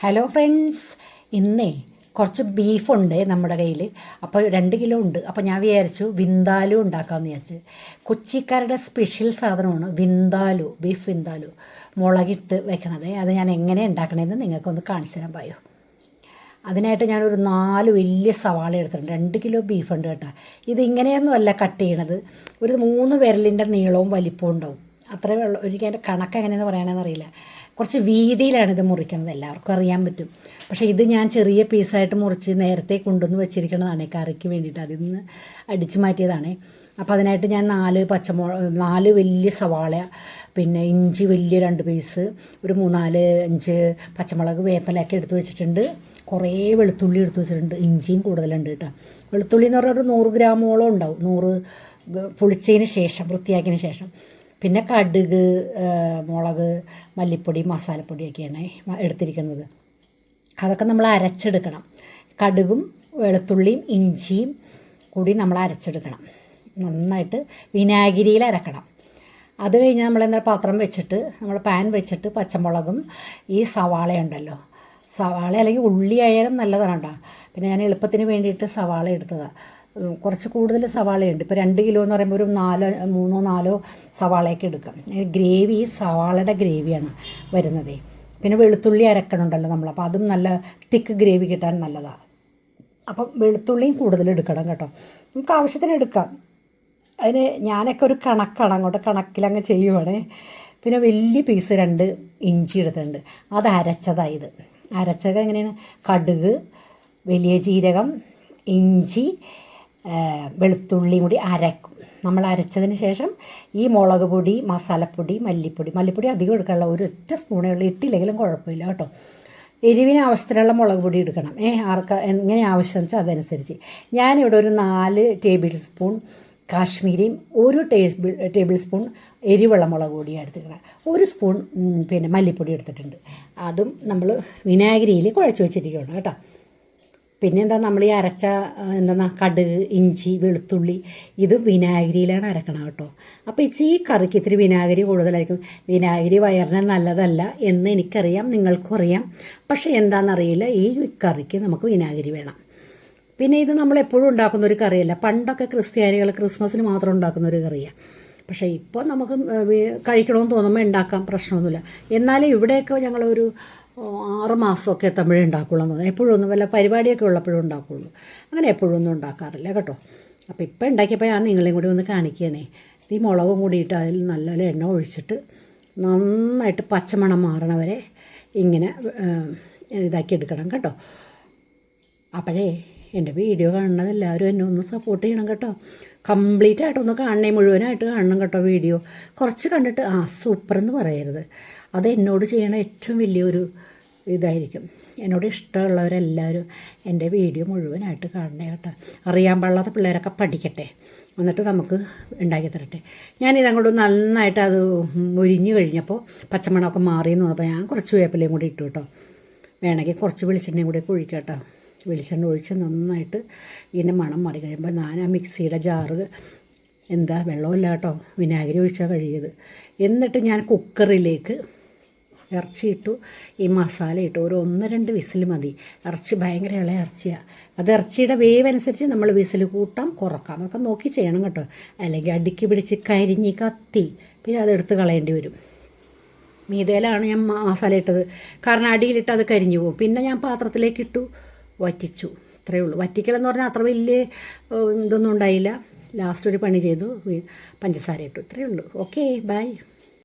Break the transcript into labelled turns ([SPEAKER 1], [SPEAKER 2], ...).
[SPEAKER 1] Hello friends ഇന്നേ കുറച്ച് ബീഫുണ്ട് നമ്മുടെ കയ്യിൽ അപ്പോൾ രണ്ട് കിലോ ഉണ്ട്. അപ്പോൾ ഞാൻ വിചാരിച്ചു വിന്താലു ഉണ്ടാക്കാമെന്ന് വിചാരിച്ചു. കൊച്ചിക്കാരുടെ സ്പെഷ്യൽ സാധനമാണ് വിന്താലു ബീഫ് വിന്താലു. മുളകിട്ട് വെക്കണത്. അത് ഞാൻ എങ്ങനെ ഉണ്ടാക്കണതെന്ന് നിങ്ങൾക്കൊന്ന് കാണിച്ചു തരാൻ പറയൂ. അതിനായിട്ട് ഞാനൊരു നാല് വലിയ സവാള എടുത്തിട്ടുണ്ട്. രണ്ട് കിലോ ബീഫ് ഉണ്ട് കേട്ടോ. ഇത് ഇങ്ങനെയൊന്നുമല്ല കട്ട് ചെയ്യണത്. ഒരു മൂന്ന് വിരലിന്റെ നീളവും വലിപ്പവും ഉണ്ടാവും. അത്രേ ഉള്ളൂ. ഒരിക്കലും അതിന്റെ കണക്ക് എങ്ങനെയെന്ന് പറയാനെന്ന് അറിയില്ല കുറച്ച് വീതിയിലാണ് ഇത് മുറിക്കുന്നത് എല്ലാവർക്കും അറിയാൻ പറ്റും. പക്ഷേ ഇത് ഞാൻ ചെറിയ പീസായിട്ട് മുറിച്ച് നേരത്തെ കൊണ്ടുവന്ന് വെച്ചിരിക്കുന്നതാണ് കറിക്ക് വേണ്ടിയിട്ട്. അതിൽ നിന്ന് അടിച്ചു മാറ്റിയതാണ്. അപ്പോൾ അതിനായിട്ട് ഞാൻ നാല് പച്ചമുളക് നാല് വലിയ സവാള പിന്നെ ഇഞ്ചി വലിയ രണ്ട് പീസ് ഒരു മൂന്നാൽ അഞ്ച് പച്ചമുളക് വേപ്പലൊക്കെ എടുത്ത് വെച്ചിട്ടുണ്ട്. കുറേ വെളുത്തുള്ളി എടുത്ത് വെച്ചിട്ടുണ്ട്. ഇഞ്ചിയും കൂടുതലുണ്ട് കേട്ടോ. വെളുത്തുള്ളി എന്ന് പറഞ്ഞാൽ ഒരു നൂറ് ഗ്രാമോളം ഉണ്ടാവും. നൂറ് പൊളിച്ചതിന് ശേഷം വൃത്തിയാക്കിയതിന് ശേഷം. പിന്നെ കടുക് മുളക് മല്ലിപ്പൊടി മസാലപ്പൊടിയൊക്കെയാണ് എടുത്തിരിക്കുന്നത്. അതൊക്കെ നമ്മൾ അരച്ചെടുക്കണം. കടുകും വെളുത്തുള്ളിയും ഇഞ്ചിയും കൂടി നമ്മൾ അരച്ചെടുക്കണം. നന്നായിട്ട് വിനാഗിരിയിൽ അരക്കണം. അത് കഴിഞ്ഞ് നമ്മൾ എന്താ പാത്രം വെച്ചിട്ട് നമ്മൾ പാൻ വെച്ചിട്ട് പച്ചമുളകും ഈ സവാള ഉണ്ടല്ലോ. സവാള അല്ലെങ്കിൽ ഉള്ളി ആയാലും നല്ലതാണ് കേട്ടോ. പിന്നെ ഞാൻ എളുപ്പത്തിന് വേണ്ടിയിട്ട് സവാള എടുത്തതാണ് കുറച്ച് കൂടുതൽ സവാളയുണ്ട്. ഇപ്പോൾ രണ്ട് കിലോ എന്ന് പറയുമ്പോൾ ഒരു നാലോ മൂന്നോ നാലോ സവാളയൊക്കെ എടുക്കാം. ഗ്രേവി സവാളയുടെ ഗ്രേവിയാണ് വരുന്നത്. പിന്നെ വെളുത്തുള്ളി അരക്കണുണ്ടല്ലോ നമ്മൾ. അപ്പോൾ അതും നല്ല തിക്ക് ഗ്രേവി കിട്ടാൻ നല്ലതാണ് അപ്പം വെളുത്തുള്ളിയും കൂടുതൽ എടുക്കണം കേട്ടോ. നമുക്ക് ആവശ്യത്തിന് എടുക്കാം. അതിന് ഞാനൊക്കെ ഒരു കണക്കാണ് അങ്ങോട്ട് കണക്കിലങ്ങ് ചെയ്യുവാണേ. പിന്നെ വലിയ പീസ് രണ്ട് ഇഞ്ചി എടുത്തിട്ടുണ്ട്. അത് അരച്ചതായത്. അരച്ചത് എങ്ങനെയാണ്? കടുക് വലിയ ജീരകം ഇഞ്ചി വെളുത്തുള്ളിയും കൂടി അരക്കും. നമ്മൾ അരച്ചതിന് ശേഷം ഈ മുളക് പൊടി മസാലപ്പൊടി മല്ലിപ്പൊടി മല്ലിപ്പൊടി അധികം എടുക്കാനുള്ള ഒരു ഒറ്റ സ്പൂണേ ഉള്ളൂ. ഇട്ടില്ലെങ്കിലും കുഴപ്പമില്ല കേട്ടോ. എരിവിന് ആവശ്യത്തിനുള്ള മുളക് പൊടി എടുക്കണം. ഏ ആർക്ക എങ്ങനെ ആവശ്യം വെച്ചാൽ അതനുസരിച്ച്. ഞാനിവിടെ ഒരു നാല് ടേബിൾ സ്പൂൺ കാശ്മീരിയും ഒരു ടേബിൾ ടേബിൾ സ്പൂൺ എരിവുള്ള മുളക് പൊടിയാണ് എടുത്തിരിക്കണം ഒരു സ്പൂൺ പിന്നെ മല്ലിപ്പൊടി എടുത്തിട്ടുണ്ട്. അതും നമ്മൾ വിനാഗിരിയിൽ കുഴച്ച് വെച്ചിരിക്കുകയാണ് കേട്ടോ. പിന്നെ എന്താ നമ്മൾ ഈ അരച്ച എന്താ കടുക് ഇഞ്ചി വെളുത്തുള്ളി ഇത് വിനാഗിരിയിലാണ് അരക്കണം കേട്ടോ. അപ്പോൾ ഇച്ചി ഈ കറിക്ക് ഇത്തിരി വിനാഗിരി കൂടുതലായിരിക്കും. വിനാഗിരി വയറിന് നല്ലതല്ല എന്ന് എനിക്കറിയാം നിങ്ങൾക്കും അറിയാം. പക്ഷേ എന്താണെന്നറിയില്ല ഈ കറിക്ക് നമുക്ക് വിനാഗിരി വേണം. പിന്നെ ഇത് നമ്മൾ എപ്പോഴും ഉണ്ടാക്കുന്ന ഒരു കറിയല്ല. പണ്ടൊക്കെ ക്രിസ്ത്യാനികൾ ക്രിസ്മസിന് മാത്രം ഉണ്ടാക്കുന്ന ഒരു കറിയാണ് പക്ഷേ ഇപ്പോൾ നമുക്ക് കഴിക്കണമെന്ന് തോന്നുമ്പോൾ ഉണ്ടാക്കാം പ്രശ്നമൊന്നുമില്ല. എന്നാലും ഇവിടെയൊക്കെ ഞങ്ങളൊരു ആറ് മാസമൊക്കെ എത്തുമ്പോഴേ ഉണ്ടാക്കുള്ളൂ എന്ന് എപ്പോഴും എപ്പോഴൊന്നും വല്ല പരിപാടിയൊക്കെ ഉള്ളപ്പോഴും ഉണ്ടാക്കുള്ളൂ. അങ്ങനെ എപ്പോഴും ഒന്നും ഉണ്ടാക്കാറില്ല കേട്ടോ. അപ്പോൾ ഇപ്പം ഉണ്ടാക്കിയപ്പോൾ ഞാൻ നിങ്ങളെയും കൂടി ഒന്ന് കാണിക്കണേ ഈ മുളകും കൂടിയിട്ട് അതിൽ നല്ല എണ്ണ ഒഴിച്ചിട്ട് നന്നായിട്ട് പച്ചമണം മാറണ വരെ ഇങ്ങനെ ഇതാക്കി എടുക്കണം കേട്ടോ. അപ്പോഴേ എന്റെ വീഡിയോ കാണുന്നത് എല്ലാവരും എന്നെ ഒന്ന് സപ്പോർട്ട് ചെയ്യണം കേട്ടോ. കംപ്ലീറ്റ് ആയിട്ടൊന്ന് കാണണേ മുഴുവനായിട്ട് കാണണം കേട്ടോ വീഡിയോ. കുറച്ച് കണ്ടിട്ട് ആ സൂപ്പർ എന്ന് പറയരുത്. അത് എന്നോട് ചെയ്യണ ഏറ്റവും വലിയൊരു ഇതായിരിക്കും. എന്നോട് ഇഷ്ടമുള്ളവരെല്ലാവരും എന്റെ വീഡിയോ മുഴുവനായിട്ട് കാണണേ കേട്ടോ. അറിയാൻ പാടില്ലാത്ത പിള്ളേരൊക്കെ പഠിക്കട്ടെ. എന്നിട്ട് നമുക്ക് ഉണ്ടാക്കി തരട്ടെ. ഞാനിതങ്ങോട്ട് നന്നായിട്ട് അത് മുരിഞ്ഞു കഴിഞ്ഞപ്പോൾ പച്ചമണമൊക്കെ മാറിയെന്ന് പറഞ്ഞപ്പോൾ ഞാൻ കുറച്ച് വേപ്പിലയും കൂടി ഇട്ടു കേട്ടോ. വേണമെങ്കിൽ കുറച്ച് വെളിച്ചെണ്ണയും കൂടി ഒഴിക്കാം കേട്ടോ. വെളിച്ചെണ്ണ ഒഴിച്ച് നന്നായിട്ട് ഇതിന്റെ മണം മാറി കഴിയുമ്പോൾ ഞാൻ ആ മിക്സിയുടെ ജാറ് എന്താ വെള്ളമില്ല കേട്ടോ വിനാഗിരി ഒഴിച്ചാൽ കഴിയത് എന്നിട്ട് ഞാൻ കുക്കറിലേക്ക് ഇറച്ചി ഇട്ടു ഈ മസാല ഇട്ടു ഒരു ഒന്ന് രണ്ട് വിസിൽ മതി. ഇറച്ചി ഭയങ്കര ഇളയ ഇറച്ചിയാണ് അത് ഇറച്ചിയുടെ വേവ് അനുസരിച്ച് നമ്മൾ വിസിൽ കൂട്ടാം കുറക്കാം. അതൊക്കെ നോക്കി ചെയ്യണം കേട്ടോ. അല്ലെങ്കിൽ അടുക്കി പിടിച്ച് കരിഞ്ഞ് കത്തി പിന്നെ അതെടുത്ത് കളയേണ്ടി വരും. മീതയിലാണ് ഞാൻ മസാല ഇട്ടത്. കാരണം അടിയിലിട്ട് അത് കരിഞ്ഞു പോകും. പിന്നെ ഞാൻ പാത്രത്തിലേക്ക് ഇട്ടു. വറ്റിച്ചു. അത്രയേ ഉള്ളൂ. വറ്റിക്കലെന്ന് പറഞ്ഞാൽ അത്ര വലിയ ഇതൊന്നും ഉണ്ടായില്ല. ലാസ്റ്റ് ഒരു പണി ചെയ്തു. പഞ്ചസാര ഇട്ടു. ഇത്രയേ ഉള്ളൂ. Okay bye